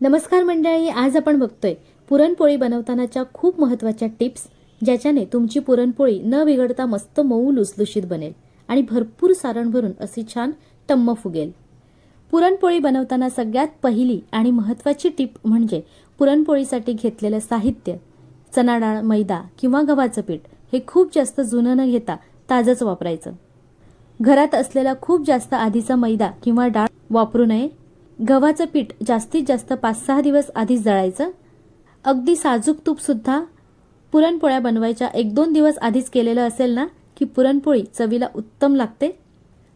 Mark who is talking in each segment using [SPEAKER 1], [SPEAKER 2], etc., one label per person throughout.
[SPEAKER 1] नमस्कार मंडळी आज आपण बघतोय पुरणपोळी बनवतानाच्या खूप महत्त्वाच्या टिप्स ज्याच्याने तुमची पुरणपोळी न बिघडता मस्त मऊ लुसलुशीत बनेल आणि भरपूर सारण भरून अशी छान टम्म फुगेल. पुरणपोळी बनवताना सगळ्यात पहिली आणि महत्त्वाची टिप म्हणजे पुरणपोळीसाठी घेतलेलं साहित्य चणा डाळ मैदा किंवा गव्हाचं पीठ हे खूप जास्त जुनं न घेता ताजंच वापरायचं. घरात असलेला खूप जास्त आधीचा मैदा किंवा डाळ वापरू नये गव्हाचं पीठ जास्तीत जास्त पाच सहा दिवस आधीच जळायचं अगदी साजूक तूपसुद्धा पुरणपोळ्या बनवायच्या एक दोन दिवस आधीच केलेलं असेल ना की पुरणपोळी चवीला उत्तम लागते?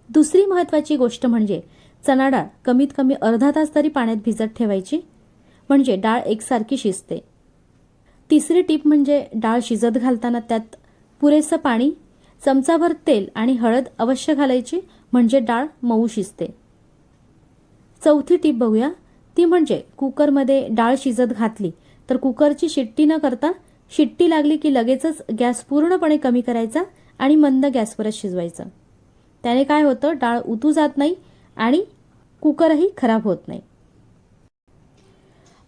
[SPEAKER 1] दुसरी महत्त्वाची गोष्ट म्हणजे चणा डाळ कमीत कमी अर्धा तास तरी पाण्यात भिजत ठेवायची. म्हणजे डाळ एकसारखी शिजते. तिसरी टीप म्हणजे डाळ शिजत घालताना त्यात पुरेसं पाणी चमचाभर तेल आणि हळद अवश्य घालायची म्हणजे डाळ मऊ शिजते. चौथी टीप बघूया. ती म्हणजे कुकरमध्ये डाळ शिजत घातली तर कुकरची शिट्टी न करता शिट्टी लागली की लगेचच गॅस पूर्णपणे कमी करायचा आणि मंद गॅसवरच शिजवायचं. त्याने काय होतं? डाळ उतू जात नाही आणि कुकरही खराब होत नाही.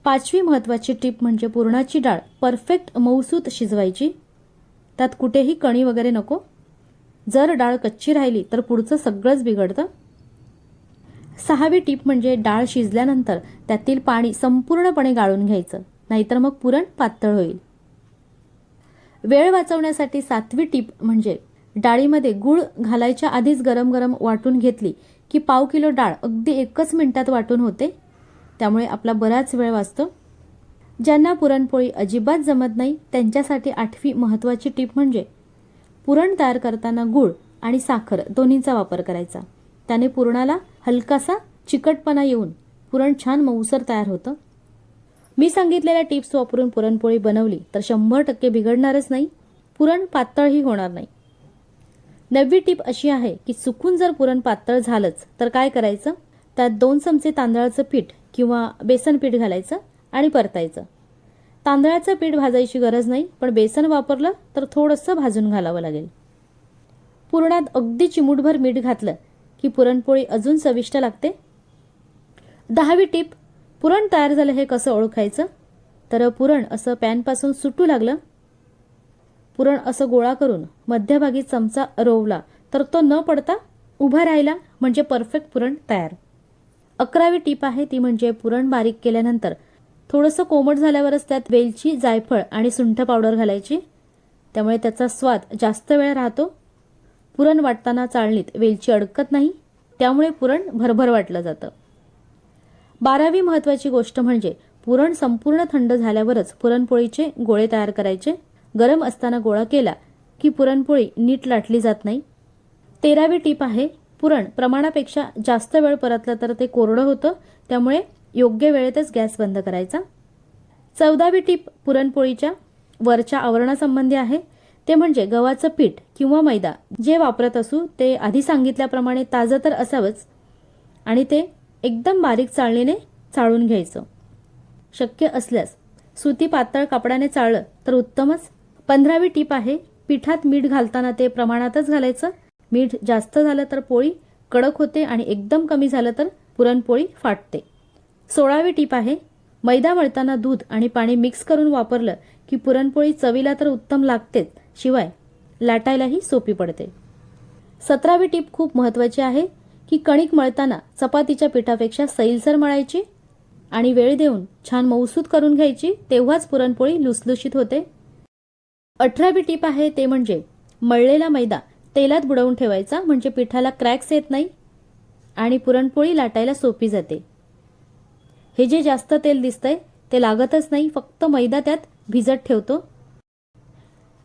[SPEAKER 1] पाचवी महत्त्वाची टीप म्हणजे पुरणाची डाळ परफेक्ट मऊसूत शिजवायची. त्यात कुठेही कणी वगैरे नको. जर डाळ कच्ची राहिली तर पुढचं सगळंच बिघडतं. सहावी टीप म्हणजे डाळ शिजल्यानंतर त्यातील पाणी संपूर्णपणे गाळून घ्यायचं. नाहीतर मग पुरण पातळ होईल. वेळ वाचवण्यासाठी सातवी टीप म्हणजे डाळीमध्ये गूळ घालायच्या आधीच गरम गरम वाटून घेतली की पाव किलो डाळ अगदी एकच मिनिटात वाटून होते. त्यामुळे आपला बराच वेळ वाचतो. ज्यांना पुरणपोळी अजिबात जमत नाही त्यांच्यासाठी आठवी महत्त्वाची टीप म्हणजे पुरण तयार करताना गूळ आणि साखर दोन्हीचा वापर करायचा. त्याने पुरणाला हलकासा चिकटपणा येऊन पुरण छान मऊसर तयार होतं. मी सांगितलेल्या टिप्स वापरून पुरणपोळी बनवली तर शंभर टक्के बिघडणारच नाही. पुरण पातळही होणार नाही. नववी टीप अशी आहे की चुकून जर पुरण पातळ झालंच तर काय करायचं? त्यात दोन चमचे तांदळाचं पीठ किंवा बेसन पीठ घालायचं आणि परतायचं. तांदळाचं पीठ भाजायची गरज नाही पण बेसन वापरलं तर थोडंसं भाजून घालावं लागेल. पुरणात अगदी चिमूटभर मीठ घातलं की पुरणपोळी अजून चविष्ट लागते? दहावी टीप पुरण तयार झालं हे कसं ओळखायचं? तर पुरण असं पॅनपासून सुटू लागलं. पुरण असं गोळा करून मध्यभागी चमचा रोवला तर तो न पडता उभा राहिला म्हणजे परफेक्ट पुरण तयार. अकरावी टीप आहे ती म्हणजे पुरण बारीक केल्यानंतर थोडंसं कोमट झाल्यावरच त्यात वेलची जायफळ आणि सुंठ पावडर घालायची. त्यामुळे त्याचा स्वाद जास्त वेळ राहतो पुरण वाटताना चाळणीत वेलची अडकत नाही त्यामुळे पुरण भरभर वाटलं जातं. बारावी महत्त्वाची गोष्ट म्हणजे पुरण संपूर्ण थंड झाल्यावरच पुरणपोळीचे गोळे तयार करायचे गरम असताना गोळा केला की पुरणपोळी नीट लाटली जात नाही. तेरावी टीप आहे पुरण प्रमाणापेक्षा जास्त वेळ परतलं तर ते कोरडं होतं त्यामुळे योग्य वेळेतच गॅस बंद करायचा. चौदावी टीप पुरणपोळीच्या वरच्या आवरणासंबंधी आहे ते म्हणजे गव्हाचं पीठ किंवा मैदा जे वापरत असू ते आधी सांगितल्याप्रमाणे ताजं तर असावंच. आणि ते एकदम बारीक चाळणीने चाळून घ्यायचं. शक्य असल्यास सुती पातळ कापडाने चाळलं तर उत्तमच. पंधरावी टीप आहे पिठात मीठ घालताना ते प्रमाणातच घालायचं. मीठ जास्त झालं तर पोळी कडक होते आणि एकदम कमी झालं तर पुरणपोळी फाटते. सोळावी टीप आहे मैदा मळताना दूध आणि पाणी मिक्स करून वापरलं की पुरणपोळी चवीला तर उत्तम लागतेच. शिवाय लाटायलाही सोपी पडते. सतरावी टीप खूप महत्त्वाची आहे की कणिक मळताना चपातीच्या पिठापेक्षा सैलसर मळायची आणि वेळ देऊन छान मौसूद करून घ्यायची तेव्हाच पुरणपोळी लुसलुशीत होते. अठरावी टीप आहे ते म्हणजे मळलेला मैदा तेलात बुडवून ठेवायचा म्हणजे पिठाला क्रॅक्स येत नाही आणि पुरणपोळी लाटायला सोपी जाते. हे जे जास्त तेल दिसतंय ते लागतच नाही फक्त मैदा त्यात भिजत ठेवतो.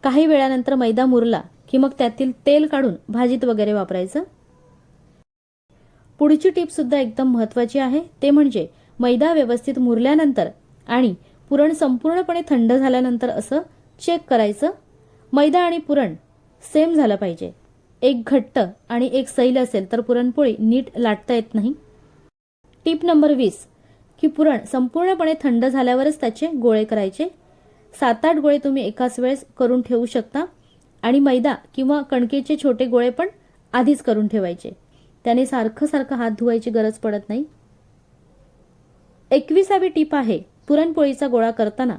[SPEAKER 1] काही वेळानंतर मैदा मुरला की मग त्यातील तेल काढून भाजीत वगैरे वापरायचं. पुढची टीप सुद्धा एकदम महत्वाची आहे. ते म्हणजे मैदा व्यवस्थित मुरल्यानंतर आणि पुरण संपूर्णपणे थंड झाल्यानंतर असं चेक करायचं. मैदा आणि पुरण सेम झालं पाहिजे. एक घट्ट आणि एक सैल असेल तर पुरणपोळी नीट लाटता येत नाही. टीप नंबर वीस की पुरण संपूर्णपणे थंड झाल्यावरच त्याचे गोळे करायचे. सात आठ गोळे तुम्ही एकाच वेळेस करून ठेवू शकता. आणि मैदा किंवा कणकेचे छोटे गोळे पण आधीच करून ठेवायचे. त्याने सारखं सारखं हात धुवायची गरज पडत नाही. एकविसावी टीप आहे पुरणपोळीचा गोळा करताना.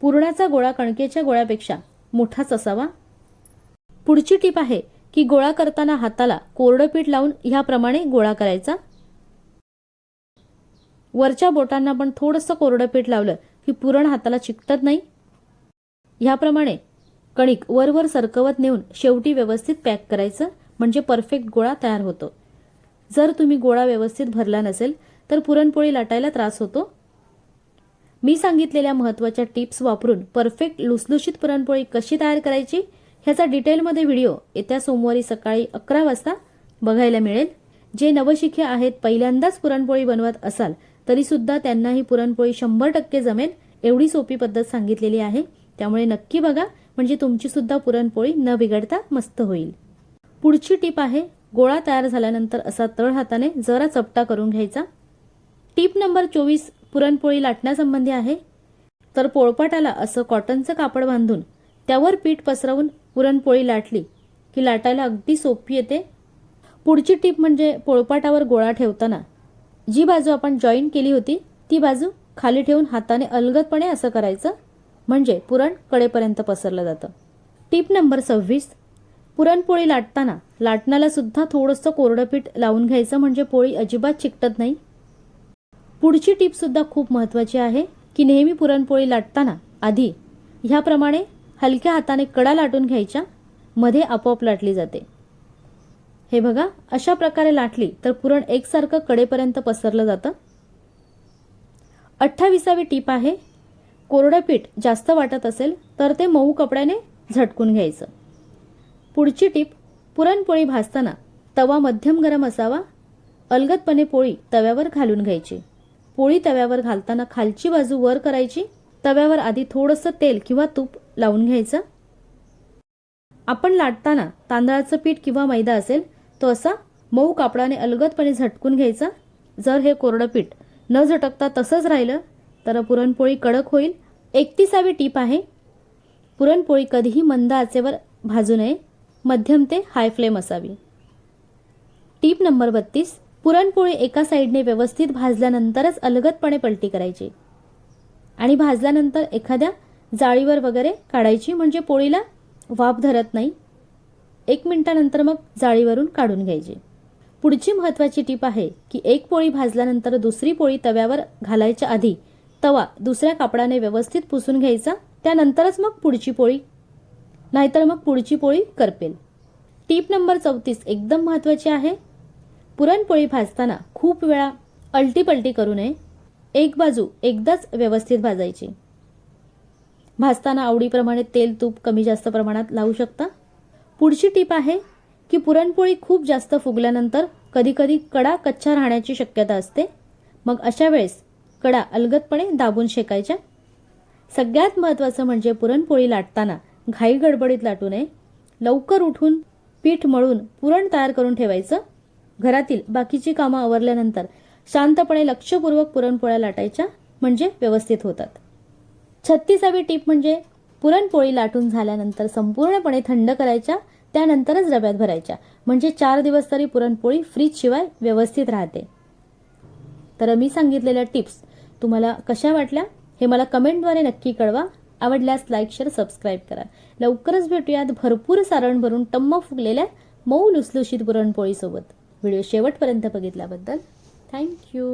[SPEAKER 1] पुरणाचा गोळा कणकेच्या गोळ्यापेक्षा मोठाच असावा. पुढची टीप आहे की गोळा करताना हाताला कोरडं पीठ लावून ह्याप्रमाणे गोळा करायचा. वरच्या बोटांना पण थोडंसं कोरडं पीठ लावलं ही पुरण हाताला चिकटत नाही? ह्याप्रमाणे कणिक वरवर सरकवत नेऊन शेवटी व्यवस्थित पॅक करायचं म्हणजे परफेक्ट गोळा तयार होतो. जर तुम्ही गोळा व्यवस्थित भरला नसेल तर पुरणपोळी लाटायला त्रास होतो. मी सांगितलेल्या महत्त्वाच्या टिप्स वापरून परफेक्ट लुसलुशीत पुरणपोळी कशी तयार करायची ह्याचा डिटेलमध्ये व्हिडिओ येत्या सोमवारी सकाळी अकरा वाजता बघायला मिळेल. जे नवशिखे आहेत पहिल्यांदाच पुरणपोळी बनवत असाल तरीसुद्धा त्यांना ही पुरणपोळी शंभर टक्के जमेल एवढी सोपी पद्धत सांगितलेली आहे. त्यामुळे नक्की बघा म्हणजे तुमची सुद्धा पुरणपोळी न बिघडता मस्त होईल. पुढची टीप आहे गोळा तयार झाल्यानंतर असा तळ हाताने जरा चपटा करून घ्यायचा. टीप नंबर चोवीस पुरणपोळी लाटण्यासंबंधी आहे. तर पोळपाटाला असं कॉटनचं कापड बांधून त्यावर पीठ पसरवून पुरणपोळी लाटली की लाटायला अगदी सोपी येते. पुढची टीप म्हणजे पोळपाटावर गोळा ठेवताना जी बाजू आपण जॉईन केली होती ती बाजू खाली ठेवून हाताने अलगदपणे असं करायचं म्हणजे पुरण कडेपर्यंत पसरलं जातं. टीप नंबर सव्वीस. पुरणपोळी लाटताना लाटण्याला सुद्धा थोडंसं कोरडं पीठ लावून घ्यायचं म्हणजे पोळी अजिबात चिकटत नाही. पुढची टीपसुद्धा खूप महत्त्वाची आहे की नेहमी पुरणपोळी लाटताना आधी ह्याप्रमाणे हलक्या हाताने कडा लाटून घ्यायच्या मध्ये आपोआप लाटली जाते. हे बघा अशा प्रकारे लाटली तर पुरण एकसारखं कडेपर्यंत पसरलं जातं. अठ्ठावीसावी टीप आहे कोरडं पीठ जास्त वाटत असेल तर ते मऊ कपड्याने झटकून घ्यायचं. पुढची टीप पुरणपोळी भाजताना तवा मध्यम गरम असावा अलगदपणे पोळी तव्यावर घालून घ्यायची. पोळी तव्यावर घालताना खालची बाजू वर करायची तव्यावर आधी थोडंसं तेल किंवा तूप लावून घ्यायचं. आपण लाटताना तांदळाचं पीठ किंवा मैदा असेल तो असा मऊ कापडाने अलगदपणे झटकून घ्यायचा. जर हे कोरडं पीठ न झटकता तसंच राहिलं तर पुरणपोळी कडक होईल. एकतीसावी टीप आहे पुरणपोळी कधीही मंद आचेवर भाजू नये. मध्यम ते हाय फ्लेम असावी. टीप नंबर बत्तीस पुरणपोळी एका साईडने व्यवस्थित भाजल्यानंतरच अलगदपणे पलटी करायची. आणि भाजल्यानंतर एखाद्या जाळीवर वगैरे काढायची म्हणजे पोळीला वाफ धरत नाही. एक मिनिटानंतर मग जाळीवरून काढून घ्यायची. पुढची महत्त्वाची टीप आहे की एक पोळी भाजल्यानंतर दुसरी पोळी तव्यावर घालायच्या आधी तवा दुसऱ्या कापडाने व्यवस्थित पुसून घ्यायचा त्यानंतरच मग पुढची पोळी नाहीतर मग पुढची पोळी करपेल. टीप नंबर चौतीस एकदम महत्त्वाची आहे. पुरणपोळी भाजताना खूप वेळा अलटीपलटी करू नये. एक बाजू एकदाच व्यवस्थित भाजायची. भाजताना आवडीप्रमाणे तेल तूप कमी जास्त प्रमाणात लावू शकता. पुढची टीप आहे की पुरणपोळी खूप जास्त फुगल्यानंतर कधीकधी कडा कच्चा राहण्याची शक्यता असते. मग अशा वेळेस कडा अलगदपणे दाबून शेकायच्या. सगळ्यात महत्त्वाचं म्हणजे पुरणपोळी लाटताना घाई गडबडीत लाटू नये. लवकर उठून पीठ मळून पुरण तयार करून ठेवायचं. घरातील बाकीची कामं आवरल्यानंतर शांतपणे लक्षपूर्वक पुरणपोळ्या लाटायच्या म्हणजे व्यवस्थित होतात. छत्तीसावी टीप म्हणजे पुरणपोळी लाटून झाल्यानंतर संपूर्णपणे थंड करायच्या त्यानंतरच डब्यात भरायच्या. म्हणजे चार दिवस तरी पुरणपोळी फ्रीजशिवाय व्यवस्थित राहते. तर मी सांगितलेल्या टिप्स तुम्हाला कशा वाटल्या हे मला कमेंटद्वारे नक्की कळवा. आवडल्यास लाईक शेअर सबस्क्राईब करा. लवकरच भेटूयात भरपूर सारण भरून टम्म फुगलेल्या मऊ लुसलुशीत पुरणपोळीसोबत. व्हिडिओ शेवटपर्यंत बघितल्याबद्दल थँक्यू